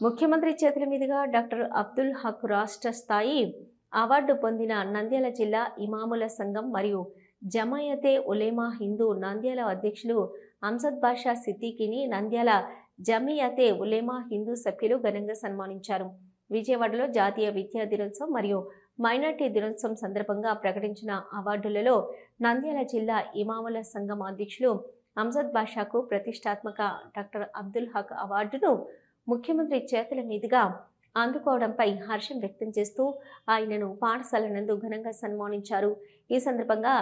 ముఖ్యమంత్రి చేతుల మీదుగా డాక్టర్ అబ్దుల్ హక్ రాష్ట్ర స్థాయి అవార్డు పొందిన నంద్యాల జిల్లా ఇమాముల సంఘం మరియు జమాయతే ఉలేమా హిందూ నంద్యాల అధ్యక్షులు అంసద్ బాషా సిద్దికిని నంద్యాల జమియతే ఉలేమా హిందూ సభ్యులు ఘనంగా సన్మానించారు. విజయవాడలో జాతీయ విద్యా దినోత్సవం మరియు మైనార్టీ దినోత్సవం సందర్భంగా ప్రకటించిన అవార్డులలో నంద్యాల జిల్లా ఇమాముల సంఘం అధ్యక్షులు అంసద్ బాషాకు ప్రతిష్టాత్మక డాక్టర్ అబ్దుల్ హక్ అవార్డును ముఖ్యమంత్రి చేతుల మీదుగా అందుకోవడంపై హర్షం వ్యక్తం చేస్తూ ఆయనను పాఠశాల నందు ఘనంగా సన్మానించారు. ఈ సందర్భంగా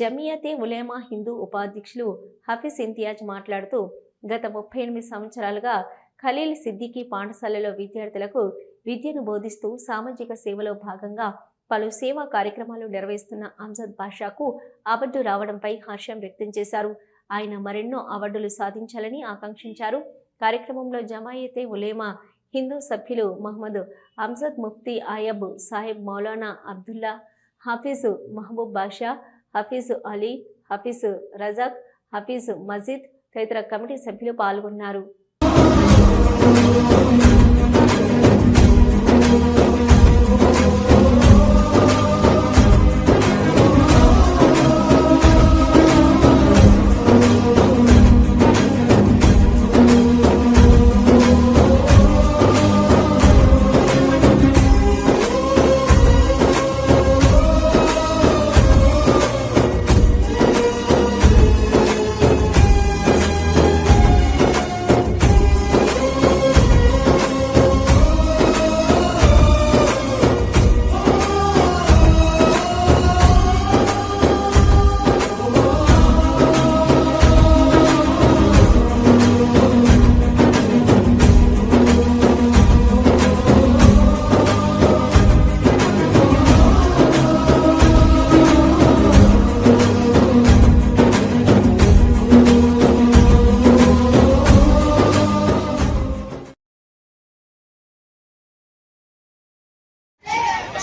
జమియతే ఉలేమా హిందూ ఉపాధ్యక్షులు హఫీజ్ ఇంతియాజ్ మాట్లాడుతూ గత ముప్పై ఎనిమిది సంవత్సరాలుగా ఖలీల్ సిద్దికి పాఠశాలలో విద్యార్థులకు విద్యను బోధిస్తూ సామాజిక సేవలో భాగంగా పలు సేవా కార్యక్రమాలు నిర్వహిస్తున్న అంజద్ బాషాకు అవార్డు రావడంపై హర్షం వ్యక్తం చేశారు. ఆయన మరెన్నో అవార్డులు సాధించాలని ఆకాంక్షించారు. కార్యక్రమంలో జమాయితే ఉలేమా హిందూ సభ్యులు మహమ్మద్ అంజద్ ముఫ్తీ ఆయబ్ సాహిబ్ మౌలానా అబ్దుల్లా హఫీజ్ మహబూబ్ బాషా హఫీజ్ అలీ హఫీజు రజాక్ హఫీజ్ మజీద్ తదితర కమిటీ సభ్యులు పాల్గొన్నారు.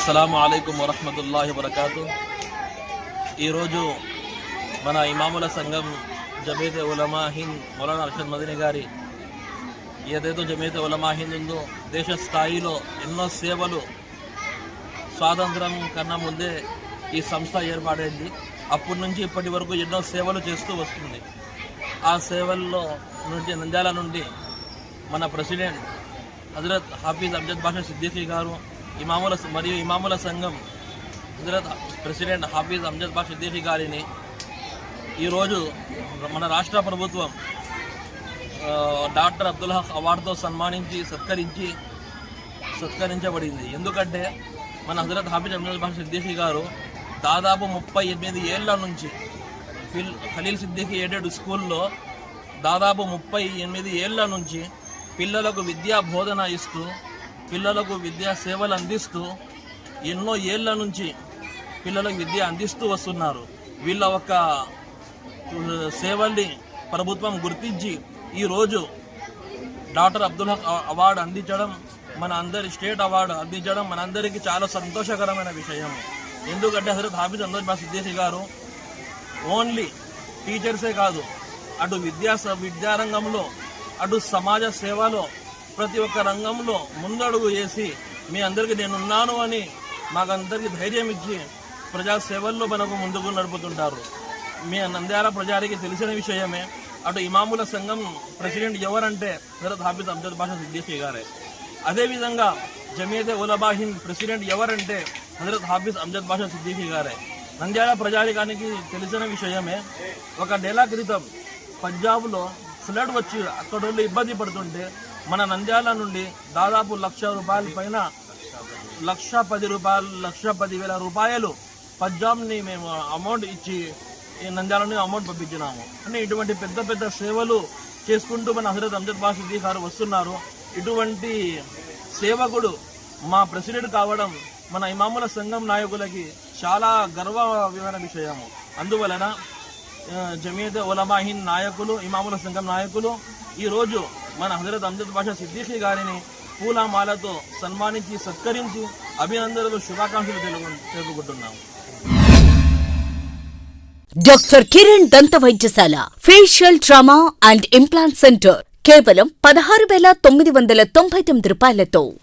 అస్సలాము అలైకుం వరహమతుల్లాహి వరకాతు ఈరోజు మన ఇమాముల సంఘం జమీతే ఉలమా హింద్ మౌలానా అర్షద్ మదిని గారి ఏదైతే జమీతే ఉలమా హింద్ ఉందో దేశ స్థాయిలో ఎన్నో సేవలు స్వాతంత్రం కన్నా ముందే ఈ సంస్థ ఏర్పాడైంది అప్పటి నుంచి ఇప్పటి వరకు ఎన్నో సేవలు చేస్తూ వస్తుంది. ఆ సేవల్లో నుండి నంద్యాల నుండి మన ప్రెసిడెంట్ హజరత్ హాఫీజ్ అబ్జద్ బాషా సిద్దికీ గారు ఇమాముల మరియు ఇమాముల సంఘం హజరత్ ప్రెసిడెంట్ హాఫీజ్ అమ్జద్ బాషా సిద్దికీ గారిని ఈరోజు మన రాష్ట్ర ప్రభుత్వం డాక్టర్ అబ్దుల్ హక్ అవార్డుతో సన్మానించి సత్కరించి సత్కరించబడింది. ఎందుకంటే మన హజరత్ హాఫీజ్ అమ్జద్ బాషా సిద్దికీ గారు దాదాపు ముప్పై ఎనిమిది ఏళ్ళ నుంచి ఫిల్ ఖలీల్ సిద్దికీ ఎయిడెడ్ స్కూల్లో దాదాపు ముప్పై ఎనిమిది ఏళ్ళ నుంచి పిల్లలకు విద్యా బోధన ఇస్తూ పిల్లలకు విద్యా సేవలు అందిస్తూ ఎన్నో ఏళ్ళ నుంచి పిల్లలకు విద్య అందిస్తూ వస్తున్నారు. వీళ్ళ ఒక సేవల్ని ప్రభుత్వం గుర్తించి ఈరోజు డాక్టర్ అబ్దుల్ హక్ అవార్డు అందించడం మన అందరి స్టేట్ అవార్డు అందించడం మనందరికీ చాలా సంతోషకరమైన విషయం. ఎందుకంటే హజరత్ హాఫీజ్ అందర్ మా సిద్దేశి గారు ఓన్లీ టీచర్సే కాదు అటు విద్యా స- విద్యారంగంలో అటు సమాజ సేవలో ప్రతి ఒక్క రంగంలో ముందడుగు వేసి మీ అందరికీ నేనున్నాను అని మాకందరికీ ధైర్యం ఇచ్చి ప్రజాసేవల్లో మనకు ముందుకు నడుపుతుంటారు. మీ నంద్యాల ప్రజానికి తెలిసిన విషయమే. అటు ఇమాముల సంఘం ప్రెసిడెంట్ ఎవరంటే హజరత్ హాఫీజ్ అబ్దుల్ బాషా సిద్దికీ గారే. అదేవిధంగా జమియతే ఉలమా హింద్ ప్రెసిడెంట్ ఎవరంటే హజరత్ హాఫీజ్ అమ్జద్ బాషా సిద్దికీ గారే. నంద్యాల ప్రజానికానికి తెలిసిన విషయమే ఒక నెల క్రితం పంజాబ్లో ఫ్లడ్ వచ్చి అక్కడ ఇబ్బంది పడుతుంటే మన నంద్యాల నుండి దాదాపు లక్ష రూపాయల పైన లక్ష పది రూపాయలు లక్ష పది వేల రూపాయలు పంజాబ్ని మేము అమౌంట్ ఇచ్చి ఈ నంద్యాల నుండి అమౌంట్ పంపించినాము. అని ఇటువంటి పెద్ద పెద్ద సేవలు చేసుకుంటూ మన హజరత్ అంజద్ బాష్ గారు వస్తున్నారు. ఇటువంటి సేవకుడు మా ప్రెసిడెంట్ కావడం మన ఇమాముల సంఘం నాయకులకి చాలా గర్వమైన విషయము. అందువలన జమీద ఉలమాహిన్ నాయకులు ఇమాముల సంఘం నాయకులు ఈరోజు మన హజరత్ అమ్జద్ బాషా సిద్దిఖీ గారిని పూలమాలతో సన్మానించి సత్కరించి అభినందనలు శుభాకాంక్షలు తెలుగు తెలుపుకుంటున్నాము. డాక్టర్ కిరణ్ దంత వైద్యశాల facial trauma and implant centre కేవలం పదహారు వేల తొమ్మిది వందల తొంభై తొమ్మిది రూపాయలతో.